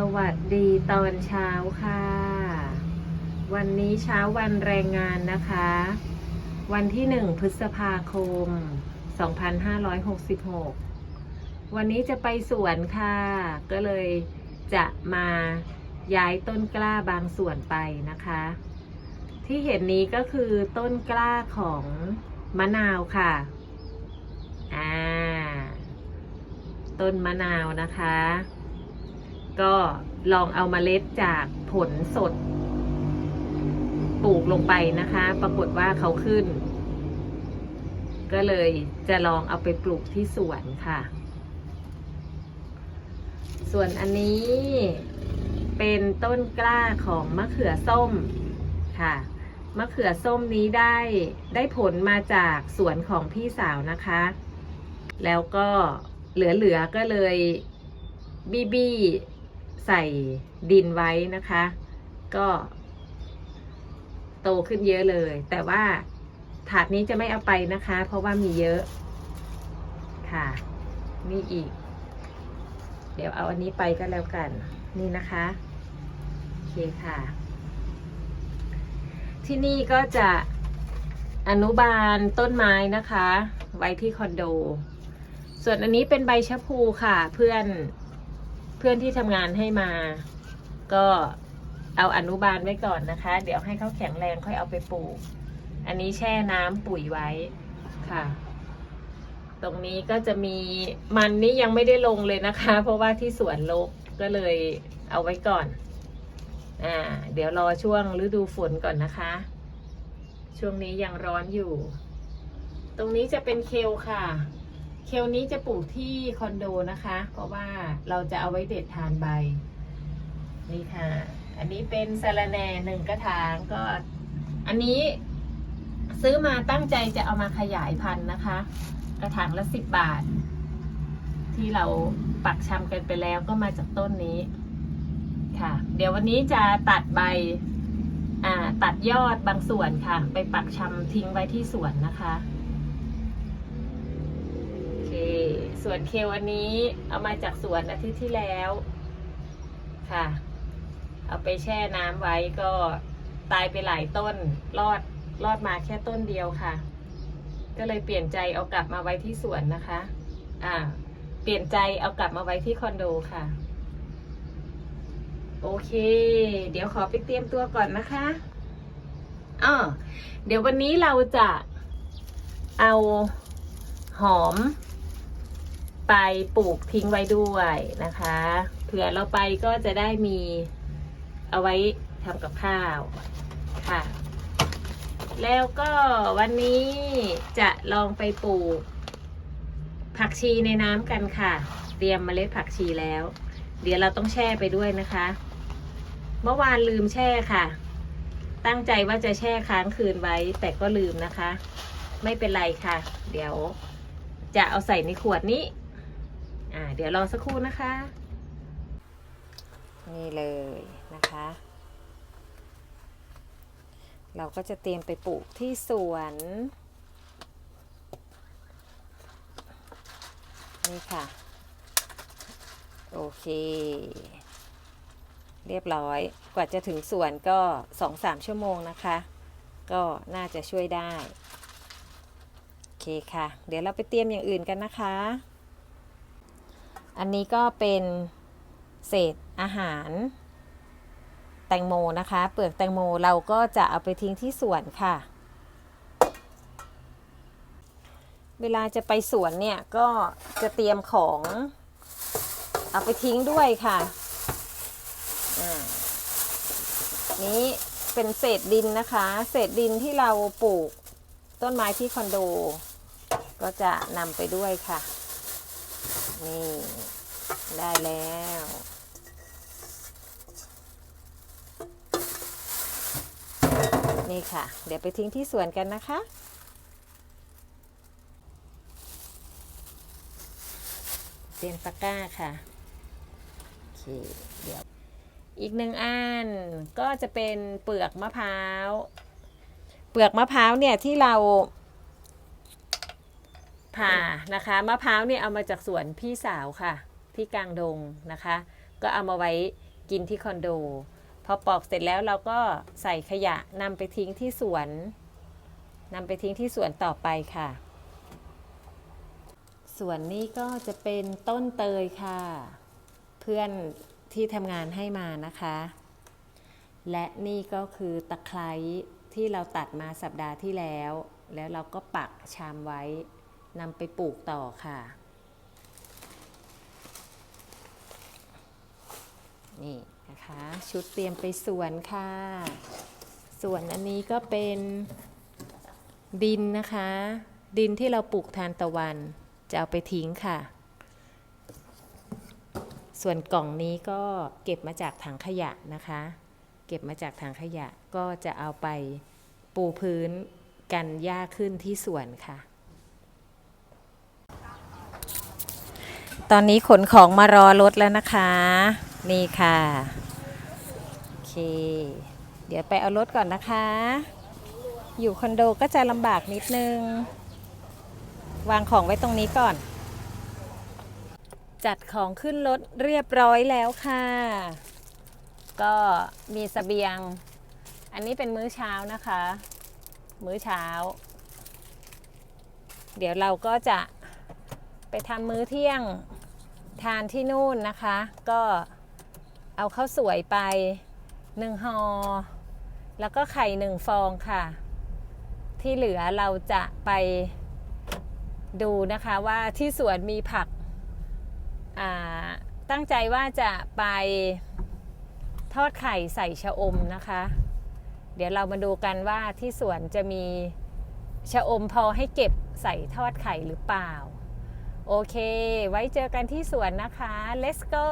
สวัสดีตอนเช้าค่ะ วันนี้เช้าวันแรงงานนะคะ วันที่หนึ่งพฤษภาคม 2566 วันนี้จะไปสวนค่ะ ก็เลยจะมาย้ายต้นกล้าบางส่วนไปนะคะ ที่เห็นนี้ก็คือต้นกล้าของมะนาวค่ะ อ่า ต้นมะนาวนะคะ ก็ลองเอามาเมล็ดจากผลสด ปลูกลงไปนะคะ ปรากฏว่าเขาขึ้น ก็เลยจะลองเอาไปปลูกที่สวนค่ะ ส่วนอันนี้เป็นต้นกล้าของมะเขือส้มค่ะมะเขือส้มนี้ได้ได้ผลมาจากสวนของพี่สาวนะคะ แล้วก็เหลือๆก็เลยบีบี ใส่ดินไว้นะคะ ก็โตขึ้นเยอะเลย แต่ว่าถาดนี้จะไม่เอาไปนะคะ เพราะว่ามีเยอะค่ะ นี่อีก เดี๋ยวเอาอันนี้ไปก็แล้วกัน นี่นะคะโอเคค่ะ ที่นี่ก็จะอนุบาลต้นไม้นะคะ ไว้ที่คอนโด ส่วนอันนี้เป็นใบชะพูค่ะ เพื่อน เพื่อนที่ทำงานให้มา ก็เอาอนุบาลไว้ก่อนนะคะ เดี๋ยวให้เขาแข็งแรงค่อยเอาไปปลูก อันนี้แช่น้ำปุ๋ยไว้ค่ะ ตรงนี้ก็จะมีมันนี่ยังไม่ได้ลงเลยนะคะ เพราะว่าที่สวนลกก็เลยเอาไว้ก่อน อ่า เดี๋ยวรอช่วงฤดูฝนก่อนนะคะ ช่วงนี้ยังร้อนอยู่ ตรงนี้จะเป็นเคลค่ะ เคลนี้จะปลูกที่คอนโดนะคะ เพราะว่าเราจะเอาไว้เด็ดทานใบ นี่ค่ะ อันนี้เป็นสะระแหน่หนึ่งกระถางก็ อันนี้ซื้อมาตั้งใจจะเอามาขยายพันธุ์นะคะ กระถางละสิบบาท ที่เราปักชำกันไปแล้วก็มาจากต้นนี้ค่ะ เดี๋ยววันนี้จะตัดใบอ่าตัดยอดบางส่วนค่ะ ไปปักชำทิ้งไว้ที่สวนนะคะ โอเค ส่วนเคลอันนี้เอามาจากสวนอาทิตย์ที่แล้ว ค่ะ เอาไปแช่น้ำไว้ก็ตายไปหลายต้น รอดรอดมาแค่ต้นเดียวค่ะ ก็เลยเปลี่ยนใจเอากลับมาไว้ที่สวนนะคะ อ่า เปลี่ยนใจเอากลับมาไว้ที่คอนโดค่ะ โอเค เดี๋ยวขอไปเตรียมตัวก่อนนะคะอ๋อเดี๋ยววันนี้เราจะเอาหอม ไปปลูกทิ้งไว้ด้วยนะคะเผื่อเราไปก็จะได้มีเอาไว้ทำกับข้าวค่ะ แล้วก็วันนี้จะลองไปปลูก ผักชีในน้ำกันค่ะ เตรียมเมล็ดผักชีแล้ว เดี๋ยวเราต้องแช่ไปด้วยนะคะ เมื่อวานลืมแช่ค่ะ ตั้งใจว่าจะแช่ค้างคืนไว้ แต่ก็ลืมนะคะ ไม่เป็นไรค่ะ เดี๋ยวจะเอาใส่ในขวดนี้ อ่าเดี๋ยวรอสักครู่นะคะ นี่เลยนะคะ เราก็จะเตรียมไปปลูกที่สวนนี่ค่ะ โอเค เรียบร้อยกว่าจะถึงสวนก็สองสามชั่วโมงนะคะ ก็น่าจะช่วยได้ โอเคค่ะ เดี๋ยวเราไปเตรียมอย่างอื่นกันนะคะ อันนี้ก็เป็นเศษอาหาร แตงโมนะคะ เปลือกแตงโมเราก็จะเอาไปทิ้งที่สวนค่ะ เวลาจะไปสวนเนี่ยก็จะเตรียมของเอาไปทิ้งด้วยค่ะนี้เป็นเศษดินนะคะ เศษดินที่เราปลูกต้นไม้ที่คอนโด ก็จะนำไปด้วยค่ะ นี่ ได้แล้ว นี่ค่ะ เดี๋ยวไปทิ้งที่สวนกันนะคะเตรียมตะกร้าค่ะโอเคเดี๋ยวอีกหนึ่งอันก็จะเป็นเปลือกมะพร้าว เปลือกมะพร้าวเนี่ยที่เรา ผ่านะคะมะพร้าวเนี่ยเอามาจากสวนพี่สาวค่ะ ที่กลางดงนะคะ ก็เอามาไว้กินที่คอนโด พอปอกเสร็จแล้วเราก็ใส่ขยะนำไปทิ้งที่สวนนำไปทิ้งที่สวนต่อไปค่ะ ส่วนนี้ก็จะเป็นต้นเตยค่ะ เพื่อนที่ทำงานให้มานะคะ และนี่ก็คือตะไคร้ที่เราตัดมาสัปดาห์ที่แล้ว แล้วเราก็ปักชามไว้ นำไปปลูกต่อค่ะ นี่นะคะ ชุดเตรียมไปสวนค่ะ ส่วนอันนี้ก็เป็นดินนะคะ ดินที่เราปลูกทานตะวัน จะเอาไปทิ้งค่ะ ส่วนกล่องนี้ก็เก็บมาจากถังขยะนะคะ เก็บมาจากถังขยะก็จะเอาไปปูพื้นกันหญ้าขึ้นที่สวนค่ะ ตอนนี้ขนของมารอรถแล้วนะคะ นี่ค่ะโอเค เดี๋ยวไปเอารถก่อนนะคะ อยู่คอนโดก็จะลำบากนิดนึง วางของไว้ตรงนี้ก่อน จัดของขึ้นรถเรียบร้อยแล้วค่ะ ก็มีสเสบียง อันนี้เป็นมื้อเช้านะคะ มื้อเช้า เดี๋ยวเราก็จะไปทำมื้อเที่ยง ทานที่นู่นนะคะ ก็เอาข้าวสวยไปหนึ่งห่อแล้วก็ไข่หนึ่งฟองค่ะ ที่เหลือเราจะไปดูนะคะว่าที่สวนมีผักอ่าตั้งใจว่าจะไปทอดไข่ใส่ชะอมนะคะ เดี๋ยวเรามาดูกันว่าที่สวนจะมีชะอมพอให้เก็บใส่ทอดไข่หรือเปล่า โอเค ไว้เจอกันที่สวนนะคะ let's go